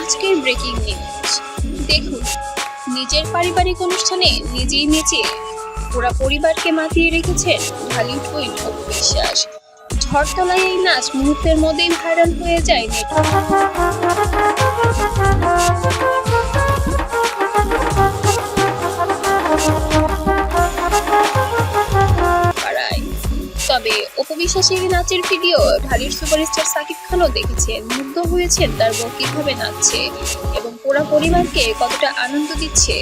আজকের breaking news দেখুন, নিজের পারিবারিক অনুষ্ঠানে নিজেই নেচে পুরা পরিবারকে মাতিয়ে রেখেছেন ঢালিউড কুইন বিশ্বাস। ঝড়তলায় এই নাচ মুহূর্তের মধ্যেই ভাইরাল হয়ে যায় নেটে এই নাচের ভিডিও ঢালির সুপারস্টার সাকিব খানও দেখেছেন। মুগ্ধ হয়েছেন তার বউ কীভাবে নাচছে এবং পুরা পরিবারকে কতটা আনন্দ দিচ্ছে।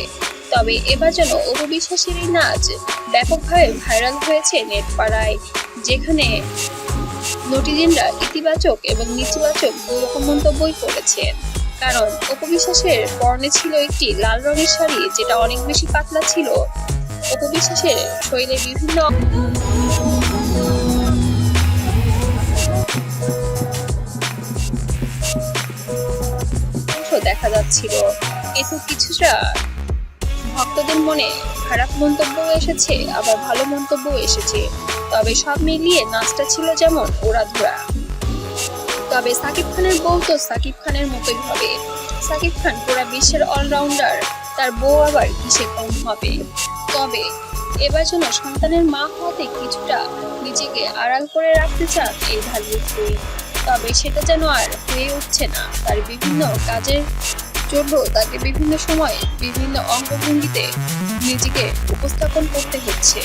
তবে এবার যেন অপবিশ্বাসের এই নাচ ব্যাপকভাবে ভাইরাল হয়েছে নেট পাড়ায় যেখানে নটিজেনরা ইতিবাচক এবং নেতিবাচক দুরকম মন্তব্যই করেছেন। কারণ অপবিশ্বাসের পরনে ছিল একটি লাল রঙের শাড়ি, যেটা অনেক বেশি পাতলা ছিল। অপবিশ্বাসের শরীরের বিভিন্ন দেখা যাচ্ছিল। এতে কিছুটা ভক্তদের মনে খারাপ মন্তব্য এসেছে, আবার ভালো মন্তব্য এসেছে। তবে সব মিলিয়ে নাচটা ছিল যেমন ওড়াধুরা তবে সাকিব খানের বউ তো সাকিব খানের মতোই হবে। সাকিব খান পুরা বিশ্বের অলরাউন্ডার তার বউ আবার কিসে কম হবে? তবে এবার যেন সন্তানের মা হওয়াতে কিছুটা নিজেকে আড়াল করে রাখতে চান এই ঢালিউড তবে সেটা যেন আর হয়ে উঠছে না। তার বিভিন্ন কাজের জন্য তাকে বিভিন্ন সময়ে বিভিন্ন অঙ্গভঙ্গিতে নিজেকে উপস্থাপন করতে হচ্ছে।